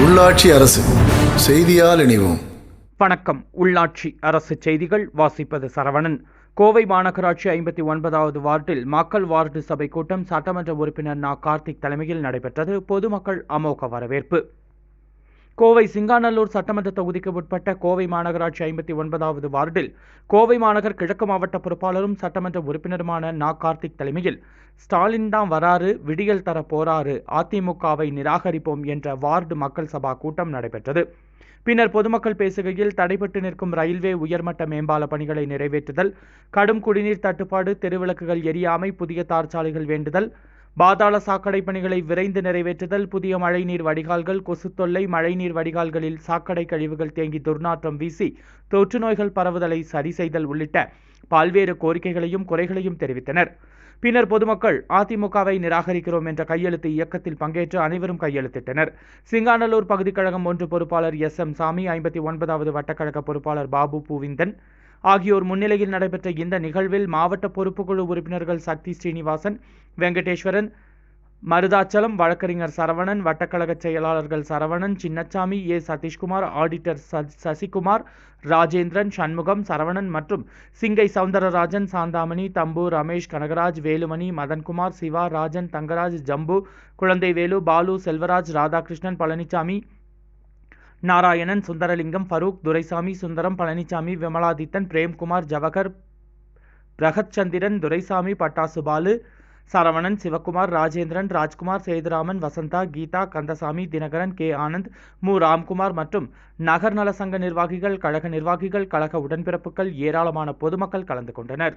உள்ளாட்சி அரசு செய்தியால் இணைவோம். வணக்கம். உள்ளாட்சி அரசு செய்திகள் வாசிப்பது சரவணன். கோவை மாநகராட்சி ஐம்பத்தி ஒன்பதாவது வார்டில் மக்கள் வார்டு சபை கூட்டம் சட்டமன்ற உறுப்பினர் நா. கார்த்திக் தலைமையில் நடைபெற்றது. பொதுமக்கள் அமோக வரவேற்பு. கோவை சிங்காநல்லூர் சட்டமன்ற தொகுதிக்கு உட்பட்ட கோவை மாநகராட்சி ஐம்பத்தி ஒன்பதாவது வார்டில் கோவை மாநகர் கிழக்கு மாவட்ட பொறுப்பாளரும் சட்டமன்ற உறுப்பினருமான நா. கார்த்திக் தலைமையில் ஸ்டாலின் தான் வராறு விடியல் தர போராறு அதிமுகவை நிராகரிப்போம் என்ற வார்டு மக்கள் சபா கூட்டம் நடைபெற்றது. பின்னர் பொதுமக்கள் பேசுகையில் தடைபட்டு நிற்கும் ரயில்வே உயர்மட்ட மேம்பால பணிகளை நிறைவேற்றுதல் கடும் குடிநீர் தட்டுப்பாடு தெருவிளக்குகள் எரியாமை புதிய தார்ச்சாலைகள் வேண்டுதல் பாதாள சாக்கடை பணிகளை விரைந்து நிறைவேற்றுதல் புதிய மழைநீர் வடிகால்கள் கொசு தொல்லை மழைநீர் வடிகால்களில் சாக்கடை கழிவுகள் தேங்கி துர்நாற்றம் வீசி தொற்று நோய்கள் பரவுதலை சரி செய்தல் உள்ளிட்ட பல்வேறு கோரிக்கைகளையும் குறைகளையும் தெரிவித்தனர். பின்னர் பொதுமக்கள் அதிமுகவை நிராகரிக்கிறோம் என்ற கையெழுத்து இயக்கத்தில் பங்கேற்று அனைவரும் கையெழுத்திட்டனர். சிங்காநல்லூர் பகுதிக் கழகம் ஒன்று பொறுப்பாளர் எஸ். எம். சாமி ஐம்பத்தி ஒன்பதாவது வட்டக்கழக பொறுப்பாளர் பாபு பூவிந்தன் ஆகியோர் முன்னிலையில் நடைபெற்ற இந்த நிகழ்வில் மாவட்ட பொறுப்புக்குழு உறுப்பினர்கள் சக்தி ஸ்ரீனிவாசன் வெங்கடேஸ்வரன் மருதாச்சலம் வழக்கறிஞர் சரவணன் வட்டக்கழக செயலாளர்கள் சரவணன் சின்னச்சாமி ஏ. சதீஷ்குமார் ஆடிட்டர் ச- சசிகுமார் ராஜேந்திரன் சண்முகம் சரவணன் மற்றும் சிங்கை சவுந்தரராஜன் சாந்தாமணி தம்பு ரமேஷ் கனகராஜ் வேலுமணி மதன்குமார் சிவா ராஜன் தங்கராஜ் ஜம்பு குழந்தை வேலு பாலு செல்வராஜ் ராதாகிருஷ்ணன் பழனிசாமி நாராயணன் சுந்தரலிங்கம் ஃபரூக் துரைசாமி சுந்தரம் பழனிசாமி விமலாதித்தன் பிரேம்குமார் ஜவஹர் பிரகச்சந்திரன் துரைசாமி பட்டாசு பாலு சரவணன் சிவகுமார் ராஜேந்திரன் ராஜ்குமார் சேதுராமன் வசந்தா கீதா கந்தசாமி தினகரன் கே. ஆனந்த் மு. ராம்குமார் மற்றும் நகர் நல சங்க நிர்வாகிகள் கழக நிர்வாகிகள் கழக உடன்பிறப்புகள் ஏராளமான பொதுமக்கள் கலந்து கொண்டனர்.